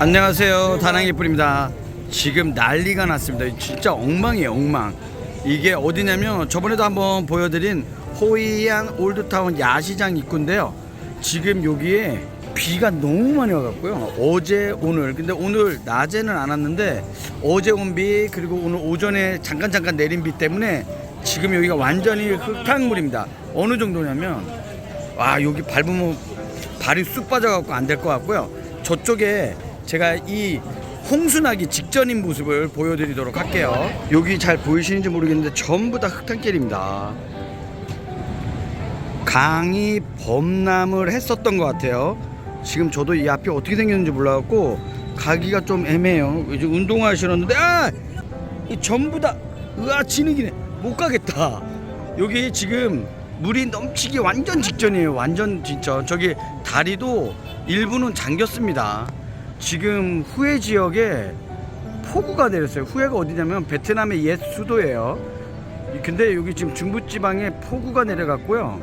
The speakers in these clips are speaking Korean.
안녕하세요. 다낭이 뿌입니다. 지금 난리가 났습니다. 진짜 엉망이에요 엉망. 이게 어디냐면 저번에도 한번 보여드린 호이안 올드타운 야시장 입구인데요. 지금 여기에 비가 너무 많이 와갖고요. 어제 오늘. 근데 오늘 낮에는 안 왔는데 어제 온 비 그리고 오늘 오전에 잠깐 잠깐 내린 비 때문에 지금 여기가 완전히 흙탕물입니다. 어느 정도냐면 와 여기 밟으면 발이 쑥 빠져갖고 안 될 것 같고요. 저쪽에 제가 이 홍수나기 직전인 모습을 보여드리도록 할게요. 여기 잘 보이시는지 모르겠는데 전부 다 흙탕길입니다. 강이 범람을 했었던 것 같아요. 지금 저도 이 앞이 어떻게 생겼는지 몰라갖고 가기가 좀 애매해요. 이제 운동화 신었는데 아! 이 전부 다 으아 진흙이네. 못 가겠다. 여기 지금 물이 넘치기 완전 직전이에요. 완전 진짜 저기 다리도 일부는 잠겼습니다. 지금 후에 지역에 폭우가 내렸어요. 후에가 어디냐면 베트남의 옛 수도예요. 근데 여기 지금 중부지방에 폭우가 내려갔고요.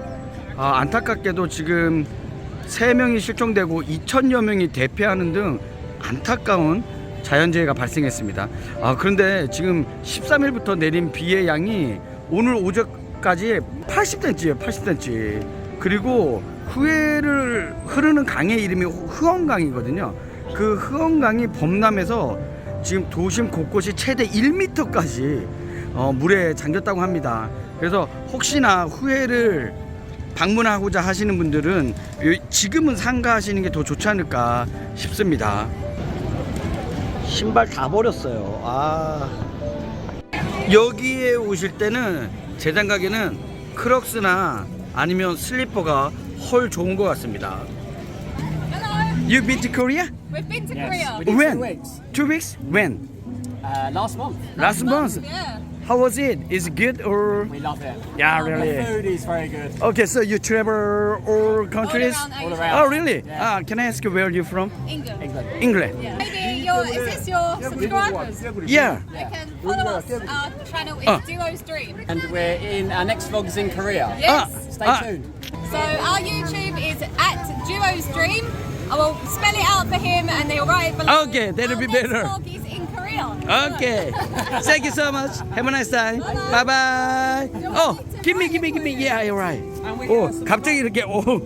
아, 안타깝게도 지금 세 명이 실종되고 2천여 명이 대피하는 등 안타까운 자연재해가 발생했습니다. 아, 그런데 지금 13일부터 내린 비의 양이 오늘 오전까지 80cm예요, 80cm. 그리고 후회를 흐르는 강의 이름이 흐엉강이거든요. 그 흐엉강이 범람해서 지금 도심 곳곳이 최대 1m까지 어, 물에 잠겼다고 합니다. 그래서 혹시나 후회를 방문하고자 하시는 분들은 요- 지금은 상가하시는 게 더 좋지 않을까 싶습니다. 신발 다 버렸어요. 아. 여기에 오실 때는 제 생각에는 크록스나 아니면 슬리퍼가 헐 좋은 것 같습니다. You been to Korea? We've been to Yes. Korea. We did When? two weeks. Two weeks? When? Uh, last month. Last month. Yeah. How was it? Is it good or? We love it. Yeah, The really. food is very good. Okay, so you travel all countries? All around All Asia. around. Oh, really? Yeah. Ah, can I ask you where you from? England. England. England. Yeah. Maybe your is this your subscribers? Yeah. They can follow us. Our channel is Ah. Duo's Dream. And we're in our next vlog is in Korea. Yes. Stay Ah. tuned. So our YouTube is at Duo's Dream. I will spell it out for him and they'll write it below. Okay, that'll our be next better. vlog is in Korea. Okay. Thank you so much. Have a nice time. Bye bye. Oh, give me, give me, give me. Yeah, you're right. Oh, 갑자기 이렇게. Oh,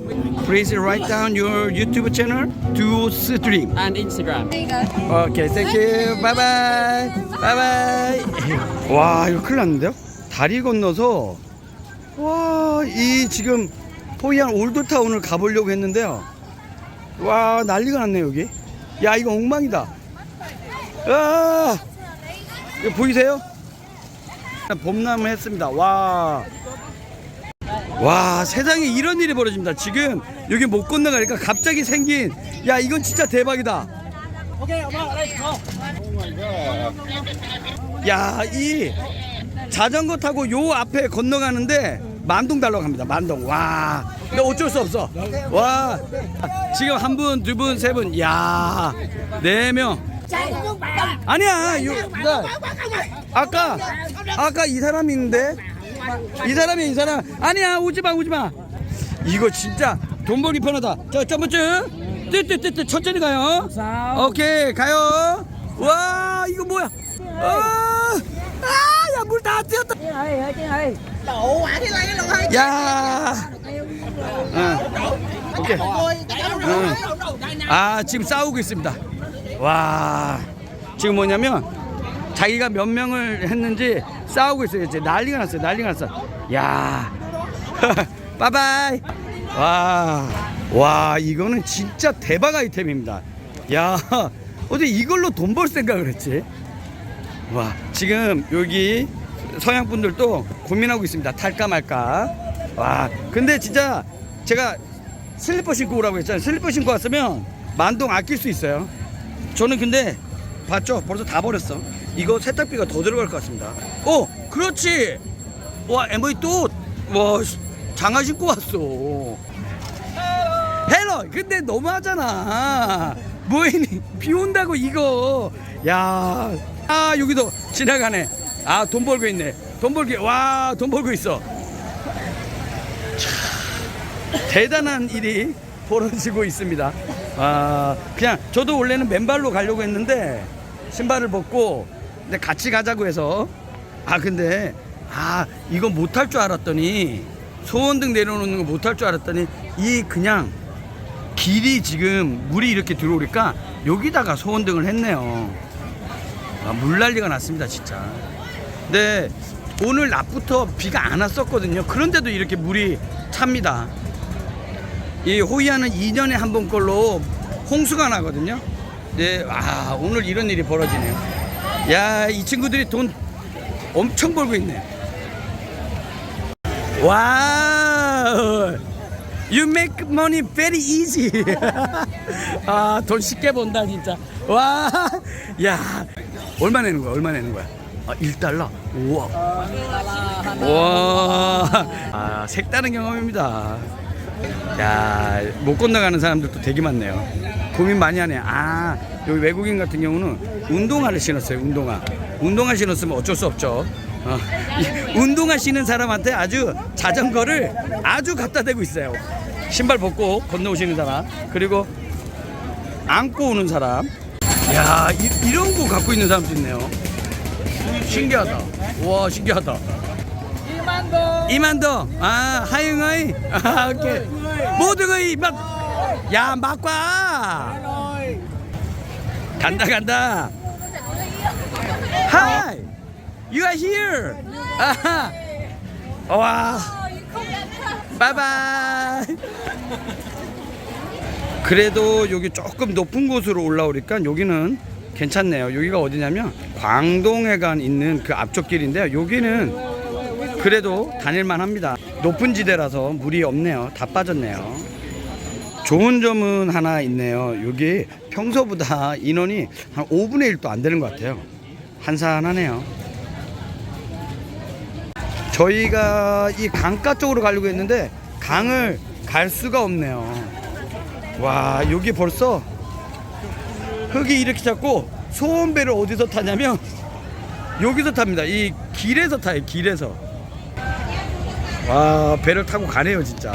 please write down your YouTube channel. Do stream. And Instagram. There you go. 오케이, 땡큐. 바이바이. 바이바이. 와, 이거 큰일 났는데요? 다리 건너서, 와, 이 지금 호이안 올드타운을 가보려고 했는데요. 와, 난리가 났네, 여기. 야, 이거 엉망이다. 아, 이거 보이세요? 범람을 했습니다. 와. 와, 세상에 이런 일이 벌어집니다. 지금 여기 못 건너가니까 갑자기 생긴, 야, 이건 진짜 대박이다. 야, 이 자전거 타고 요 앞에 건너가는데 만동 달라고 합니다. 만동. 와. 근데 어쩔 수 없어. 와. 지금 한 분, 두 분, 세 분. 야. 네 명. 아니야. 요, 나, 아까 아까 이 사람이 있는데? 이 사람이 이 사람. 아니야 오지 마 오지 마. 이거 진짜 돈 벌기 편하다. 자 점프증 뜨뜨뜨뜨 천천히 가요. 오케이 가요. 와 이거 뭐야? 아야물 다 뛰었다. 야. 응. 오케이. 응. 아 지금 싸우고 있습니다 와 지금 뭐냐면 자기가 몇 명을 했는지 싸우고 있어요. 이제 난리가 났어요. 난리가 났어. 야, 빠바이. 와, 와, 이거는 진짜 대박 아이템입니다. 야, 어디 이걸로 돈 벌 생각을 했지? 와, 지금 여기 서양 분들도 고민하고 있습니다. 탈까 말까. 와, 근데 진짜 제가 슬리퍼 신고 오라고 했잖아요. 슬리퍼 신고 왔으면 만동 아낄 수 있어요. 저는 근데 봤죠? 벌써 다 버렸어. 이거 세탁비가 더 들어갈 것 같습니다. 어, 그렇지. 와, MV 또, 와, 씨, 장화 신고 왔어. 헬로, 근데 너무하잖아. 뭐이니? 비 온다고 이거. 야, 아 여기도 지나가네. 아, 돈 벌고 있네. 돈 벌기, 와, 돈 벌고 있어. 참, 대단한 일이 벌어지고 있습니다. 아 그냥 저도 원래는 맨발로 가려고 했는데 신발을 벗고 근데 같이 가자고 해서 아 근데 아 이거 못할 줄 알았더니 소원등 내려놓는 거 못할 줄 알았더니 이 그냥 길이 지금 물이 이렇게 들어오니까 여기다가 소원등을 했네요. 아, 물 난리가 났습니다 진짜. 근데 오늘 낮부터 비가 안 왔었거든요. 그런데도 이렇게 물이 찹니다. 이 호이안은 2년에 한번 걸로 홍수가 나거든요. 네, 아 오늘 이런 일이 벌어지네요. 야, 이 친구들이 돈 엄청 벌고 있네. 와, you make money very easy. 아, 돈 쉽게 번다 진짜. 와, 야, 얼마 내는 거야? 얼마 내는 거야? 아, 1달러. 우와. 와, 아, 색다른 경험입니다. 야, 못 건너가는 사람들도 되게 많네요. 고민 많이 하네. 아, 여기 외국인 같은 경우는 운동화를 신었어요. 운동화. 운동화 신었으면 어쩔 수 없죠. 어, 이 운동화 신은 사람한테 아주 자전거를 아주 갖다 대고 있어요. 신발 벗고 건너오시는 사람, 그리고 안고 오는 사람. 야, 이, 이런 거 갖고 있는 사람도 있네요. 신기하다. 와, 신기하다. 이만도 아 하영의. 아 오케이. 모든 의 막 야 막과. 간다 간다. Hi. You are here. 아하. 와. 바이바이. 그래도 여기 조금 높은 곳으로 올라오니까 여기는 괜찮네요. 여기가 어디냐면 광동해관 있는 그 앞쪽 길인데요. 여기는 그래도 다닐만 합니다. 높은 지대라서 물이 없네요. 다 빠졌네요. 좋은 점은 하나 있네요. 여기 평소보다 인원이 한 5분의 1도 안 되는 것 같아요. 한산하네요. 저희가 이 강가 쪽으로 가려고 했는데 강을 갈 수가 없네요. 와, 여기 벌써 흙이 이렇게 잡고 소원배를 어디서 타냐면 여기서 탑니다. 이 길에서 타요, 길에서. 와 배를 타고 가네요 진짜.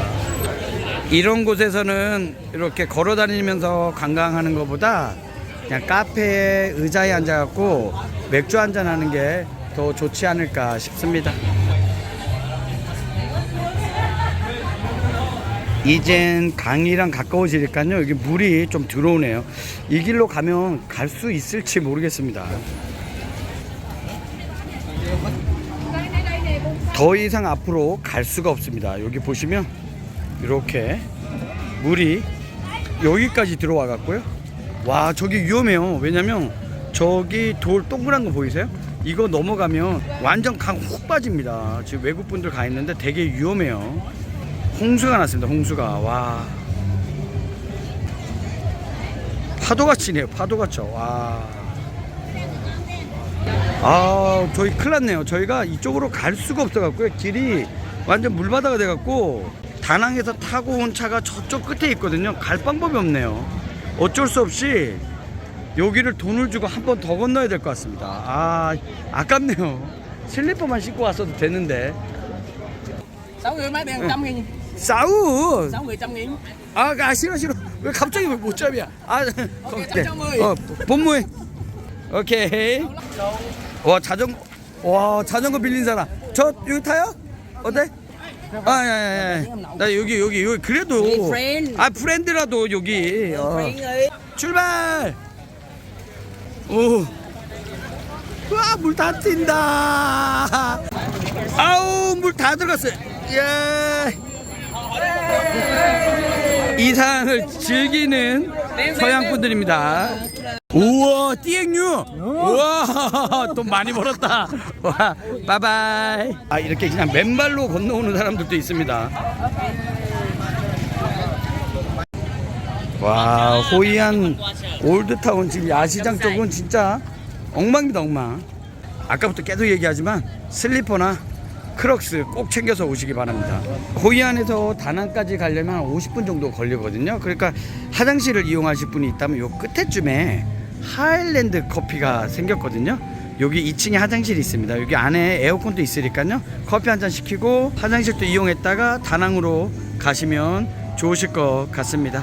이런 곳에서는 이렇게 걸어 다니면서 관광하는 것보다 그냥 카페에 의자에 앉아갖고 맥주 한잔 하는 게 더 좋지 않을까 싶습니다. 이젠 강이랑 가까워지니까요. 여기 물이 좀 들어오네요. 이 길로 가면 갈 수 있을지 모르겠습니다 더 이상 앞으로 갈 수가 없습니다. 여기 보시면 이렇게 물이 여기까지 들어와 갔고요. 와 저기 위험해요. 왜냐면 저기 돌 동그란 거 보이세요? 이거 넘어가면 완전 강 훅 빠집니다. 지금 외국 분들 가 있는데 되게 위험해요. 홍수가 났습니다. 홍수가 와 파도가 치네요. 파도가 쳐. 와. 아 저희 큰일 났네요. 저희가 이쪽으로 갈 수가 없어 갖고요. 길이 완전 물바다가 돼 갖고 다낭에서 타고 온 차가 저쪽 끝에 있거든요. 갈 방법이 없네요. 어쩔 수 없이 여기를 돈을 주고 한 번 더 건너야 될 것 같습니다. 아 아깝네요. 슬리퍼만 신고 왔어도 되는데. 싸우! Sáu người trăm nghìn 아, 아 싫어 싫어. 왜 갑자기 왜 못 잡이야? 아 오케이, 오케이. 짬짬이. 어 본무해 오케이 와 자전거 와 자전거 빌린 사람 저 여기 타요 어때 아 야 야 야 나 여기 여기 여기 그래도. 아 프렌드라도 여기 어. 출발 오 와, 물 다 튄다. 아우, 물 다 들어갔어요. 예. 이 상을 즐기는 서양 분들입니다. 우와, 띠앵류. 우와, 돈 많이 벌었다. 와, 바이바이. 아, 이렇게 그냥 맨발로 건너오는 사람들도 있습니다. 와 호이안 올드타운 지금 야시장 쪽은 진짜 엉망입니다 엉망 아까부터 계속 얘기하지만 슬리퍼나 크록스 꼭 챙겨서 오시기 바랍니다. 호이안에서 다낭까지 가려면 한 50분 정도 걸리거든요. 그러니까 화장실을 이용하실 분이 있다면 요 끝에쯤에 하일랜드 커피가 생겼거든요. 여기 2층에 화장실이 있습니다. 여기 안에 에어컨도 있으니까요. 커피 한 잔 시키고 화장실도 이용했다가 다낭으로 가시면 좋으실 것 같습니다.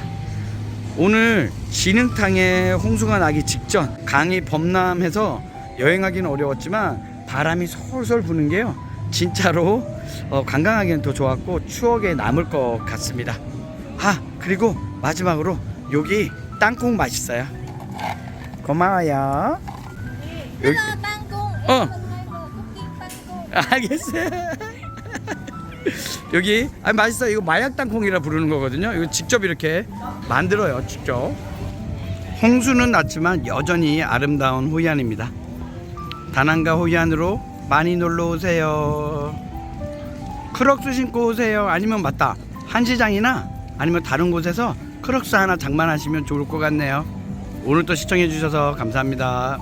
오늘 진흙탕에 홍수가 나기 직전 강이 범람해서 여행하기는 어려웠지만 바람이 솔솔 부는 게요 진짜로 어, 관광하기는 더 좋았고 추억에 남을 것 같습니다 아 그리고 마지막으로 여기 땅콩 맛있어요 고마워요 여기, 땅콩. 어. 알겠어요. 여기 아 맛있어. 이거 마약 땅콩이라 부르는 거거든요. 이거 직접 이렇게 만들어요. 직접. 홍수는 났지만 여전히 아름다운 호이안입니다. 다낭과 호이안으로 많이 놀러 오세요. 크록스 신고 오세요. 아니면 맞다. 한시장이나 아니면 다른 곳에서 크록스 하나 장만하시면 좋을 것 같네요. 오늘 또 시청해 주셔서 감사합니다.